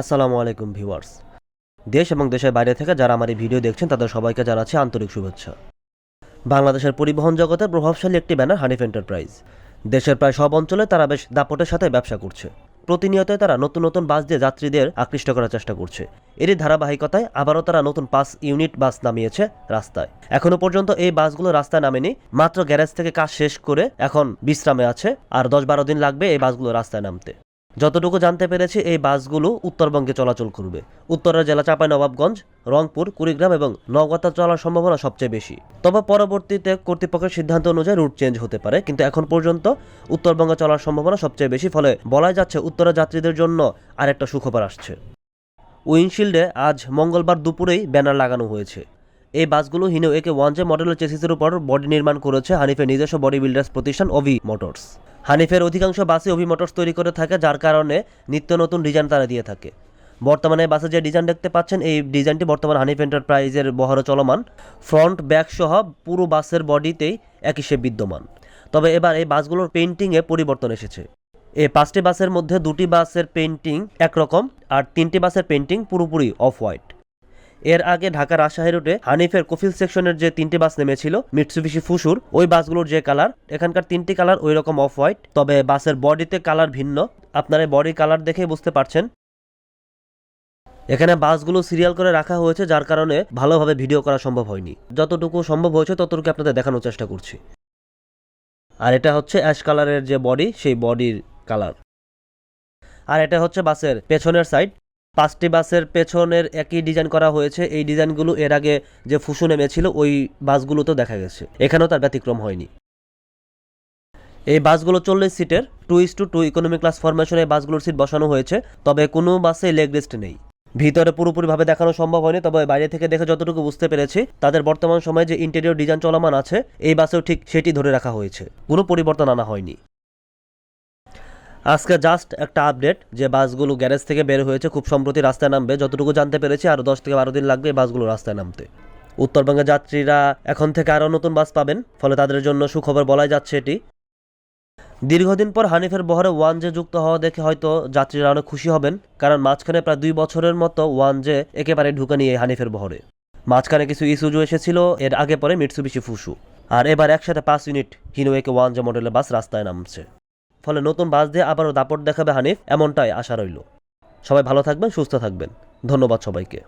আসসালামু আলাইকুম ভিউয়ার্স। দেশ এবং দেশের বাইরে থেকে যারা আমার এই ভিডিও দেখছেন, তাদের সবাইকে জানাচ্ছি আন্তরিক শুভেচ্ছা। বাংলাদেশের পরিবহন জগতের প্রভাবশালী একটি ব্যানার হানিফ এন্টারপ্রাইজ দেশের প্রায় সব অঞ্চলে তারা বেশ দাপটের সাথে ব্যবসা করছে। প্রতিনিয়ত তারা নতুন নতুন বাস দিয়ে যাত্রীদের আকৃষ্ট করার চেষ্টা করছে। এরই ধারাবাহিকতায় আবারও তারা নতুন পাঁচ ইউনিট বাস নামিয়েছে রাস্তায়। এখনও পর্যন্ত এই বাসগুলো রাস্তায় নামেনি, মাত্র গ্যারেজ থেকে কাজ শেষ করে এখন বিশ্রামে আছে, আর দশ বারো দিন লাগবে এই বাসগুলো রাস্তায় নামতে। যতটুকু জানতে পেরেছি, এই বাসগুলো উত্তরবঙ্গে চলাচল করবে। উত্তরের জেলা চাঁপাইনবাবগঞ্জ, রংপুর, কুড়িগ্রাম এবং নওগাঁতে চলার সম্ভাবনা সবচেয়ে বেশি। তবে পরবর্তীতে কর্তৃপক্ষের সিদ্ধান্ত অনুযায়ী রুট চেঞ্জ হতে পারে, কিন্তু এখন পর্যন্ত উত্তরবঙ্গে চলার সম্ভাবনা সবচেয়ে বেশি, ফলে বলাই যাচ্ছে উত্তরের যাত্রীদের জন্য আরেকটা সুখবর আসছে। উইন্ডশিল্ডে আজ মঙ্গলবার দুপুরেই ব্যানার লাগানো হয়েছে। এই বাসগুলো হিনো একে ওয়ান জে মডেলের চেসিসের উপর বডি নির্মাণ করেছে হানিফের নিজস্ব বডি বিল্ডার্স প্রতিষ্ঠান অভি মোটরস। হানিফের অধিকাংশ বাসে অভি মোটরস তৈরি করে থাকে, যার কারণে নিত্য নতুন ডিজাইন তারা দিয়ে থাকে। বর্তমানে বাসে যে ডিজাইন দেখতে পাচ্ছেন, এই ডিজাইনটি বর্তমানে হানিফ এন্টারপ্রাইজের বহরে চলমান। ফ্রন্ট, ব্যাক সহ পুরো বাসের বডিতেই একই সে বিদ্যমান। তবে এবার এই বাসগুলোর পেন্টিংয়ে পরিবর্তন এসেছে। এই পাঁচটি বাসের মধ্যে দুটি বাসের পেইন্টিং একরকম, আর তিনটি বাসের পেইন্টিং পুরোপুরি অফ হোয়াইট এর আগে ঢাকা রাজশাহী রুটে হানিফের কফিল সেকশনের যে তিনটি বাস নেমেছিল, মিটসুবিশি ফুসুর, ওই বাসগুলোর যে কালার, এখানকার তিনটি কালার ওই রকম অফ হোয়াইট তবে বাসের বডিতে কালার ভিন্ন। আপনারা বডি কালার দেখে বুঝতে পারছেন। এখানে বাসগুলো সিরিয়াল করে রাখা হয়েছে, যার কারণে ভালোভাবে ভিডিও করা সম্ভব হয়নি। যতটুকু সম্ভব হয়েছে ততটুকু আপনাদের দেখানোর চেষ্টা করছি। আর এটা হচ্ছে অ্যাশ কালারের যে বডি, সেই বডির কালার। আর এটা হচ্ছে বাসের পেছনের সাইড। পাঁচটি বাসের পেছনের একই ডিজাইন করা হয়েছে। এই ডিজাইনগুলো এর আগে যে ফুসু নেমেছিল, ওই বাসগুলোতেও দেখা গেছে। এখানেও তার ব্যতিক্রম হয়নি। এই বাসগুলো চল্লিশ সিটের, two is two two economy class ফরমেশনে বাসগুলোর সিট বসানো হয়েছে। তবে কোনো বাসে লেগ রেস্ট নেই। ভিতরে পুরোপুরিভাবে দেখানো সম্ভব হয়নি, তবে বাইরে থেকে দেখে যতটুকু বুঝতে পেরেছি, তাদের বর্তমান সময়ে যে ইন্টেরিয়র ডিজাইন চলমান আছে, এই বাসেও ঠিক সেটি ধরে রাখা হয়েছে। কোনো পরিবর্তন আনা হয়নি। আজকে জাস্ট একটা আপডেট যে বাসগুলো গ্যারেজ থেকে বের হয়েছে, খুব সম্প্রতি রাস্তায় নামবে। যতটুকু জানতে পেরেছি আরও দশ থেকে বারো দিন লাগবে বাসগুলো রাস্তায় নামতে। উত্তরবঙ্গের যাত্রীরা এখন থেকে আরও নতুন বাস পাবেন, ফলে তাদের জন্য সুখবর বলাই যাচ্ছে এটি। দীর্ঘদিন পর হানিফের বহরে ওয়ান জে যুক্ত হওয়া দেখে হয়তো যাত্রীরা অনেক খুশি হবেন, কারণ মাঝখানে প্রায় দুই বছরের মতো ওয়ান জে একেবারে ঢুকে নিয়ে হানিফের বহরে। মাঝখানে কিছু ইস্যুজু এসেছিল, এর আগে পরে মিটসুবিশি ফুসু। আর এবার একসাথে পাঁচ ইউনিট হিনোয়েকে ওয়ান জে মডেলের বাস রাস্তায় নামছে। ফলে নতুন বাস দিয়ে আবারও দাপট দেখাবে হানিফ, এমনটাই আশা রইল। সবাই ভালো থাকবেন, সুস্থ থাকবেন। ধন্যবাদ সবাইকে।